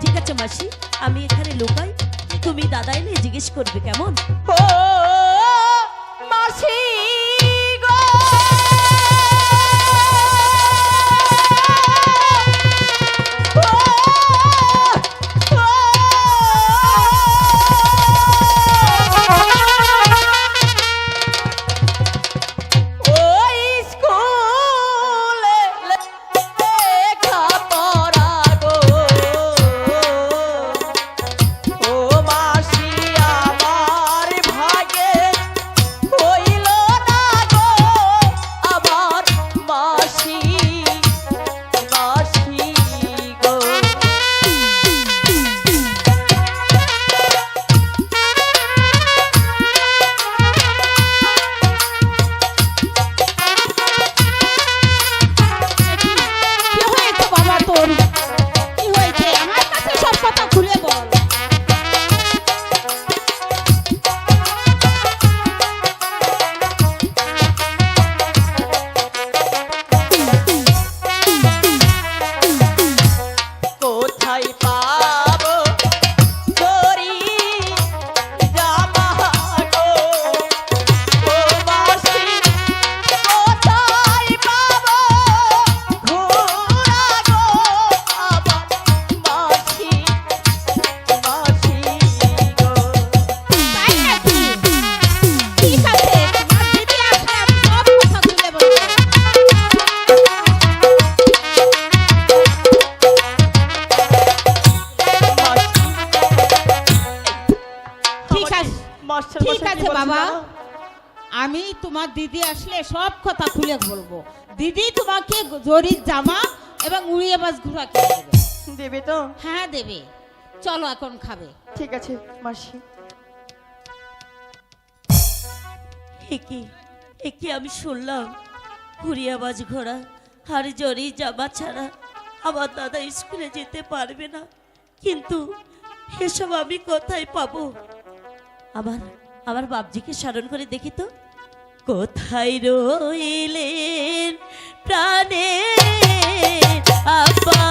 ঠিক আছে মাসি আমি এখানে লুকাই। তুমি দাদা এলে জিজ্ঞেস করবে কেমন? ও মাসি! কোথায় পাবো মাস্টার ঠিক আছে বাবা। আমি তোমার দিদি আসলে সব কথা খুলে বলব দিদি তোমাকে জরির জামা এবং উড়িয়ে বাস ঘোরা কিনে দেবে। দেবে তো? হ্যাঁ দেবে। চলো এখন খাবে। ঠিক আছে মাসি। একে একে আমি শুনলাম ঘুরিয়াবাজ ঘোড়া আর জরি জামা ছাড়া আমার দাদা স্কুলে যেতে পারবে না। কিন্তু এসব আমি কোথায় পাবো? আমার আমার বাপজিকে স্মরণ করে দেখি তো। কোথায় রইলেন প্রাণে আপা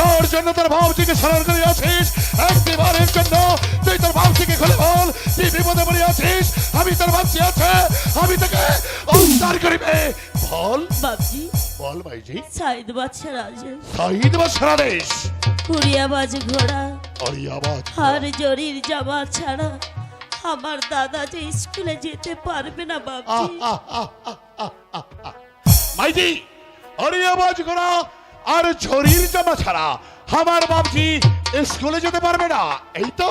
যার জন্য তোর ভাবটিকে স্মরণ করে আছিস। একটিবারের জন্য তুই তোর ভাবটিকে খুলে বল কি বিপদে পড়ে আছিস? আমি তোর ভাবছি আছে আমি তোকে উদ্ধার করিবে। বল। বাবজি বল ভাইজি। সাইদ বাচ্চা রাজে শহীদ বা সারা দেশ কুড়িয়াবাজ ঘোড়া। অরি আওয়াজ আর জরির জামা ছাড়া আমার দাদা যে স্কুলে যেতে পারবে না বাবজি মাইজি অরি আওয়াজ করা আর ঝরির জামা ছাড়া আমার বাপজি স্কুলে যেতে পারবে না এই তো?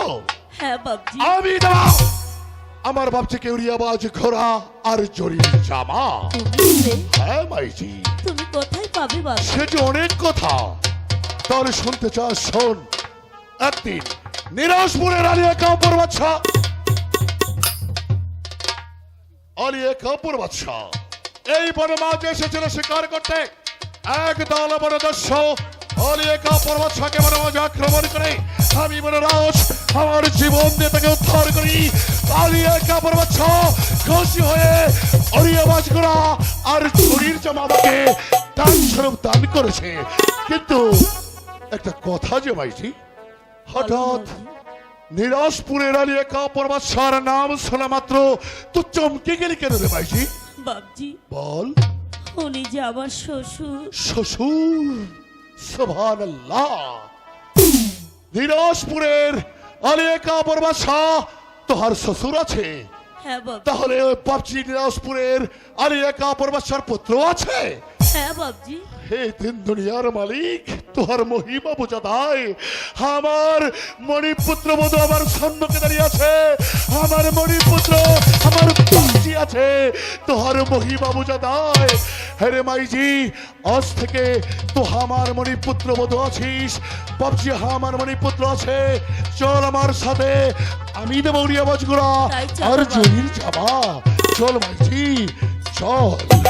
হ্যাঁ বাবজি আমি দেওয়া আমার বাপজিকে উড়ি আওয়াজ ঘোরা আর জরির জামা। হ্যাঁ মাইজি। তুমি কোথায় পাবে বাবজি সে যে অনেক কথা। তাহলে শুনতে চাস শোন। একদিন নিরাজপুরের আলিয়া কাপুর বাচ্চা আলিয়া কাপুর বাচ্চা এই বনে মাঝে এসেছিল শিকার করতে। এক দল বড় দস্য বাচ্চাকে বনে মাঝে আক্রমণ করে। আমি রাজ আমার জীবন দিয়ে তাকে উদ্ধার করি। খুশি হয়ে অরিয়া বাজগুড়া আর চুরির জামা আমাকে দান স্বরূপ দান করেছে। কিন্তু একটা কথা যে মাইছি হঠাৎ নিরাজপুরের আলিয়া কাপড় বাদশার নাম শোনা মাত্র তো চমকে গেলি কেন রে বাবজি বল। উনি যে আমার শ্বশুর? শ্বশুর সোভান দিনাজপুরের আলিয়া কাপর বাদশাহ তোহার শ্বশুর আছে। হ্যাঁ তাহলে ওই দিনাজপুরের আলিয়া পুত্র আছে। হ্যাঁ বাবজি। হে দিন দুনিয়ার মালিক তোহার মহিমা বোঝা দায়। আমার মণিপুত্র বধু আমার সম্মুখে দাঁড়িয়ে আছে। আমার মণিপুত্র আছে। তোহার মহিমা বোঝা দায় হ্যাঁ মাইজি আজ থেকে তো আমার মণিপুত্র বধু আছিস। পাবজি আমার মণিপুত্র আছে। চল আমার সাথে। আমি দেব উড়িয়া বাজগুড়া আর। জহির যাবা। চল মাইজি চল।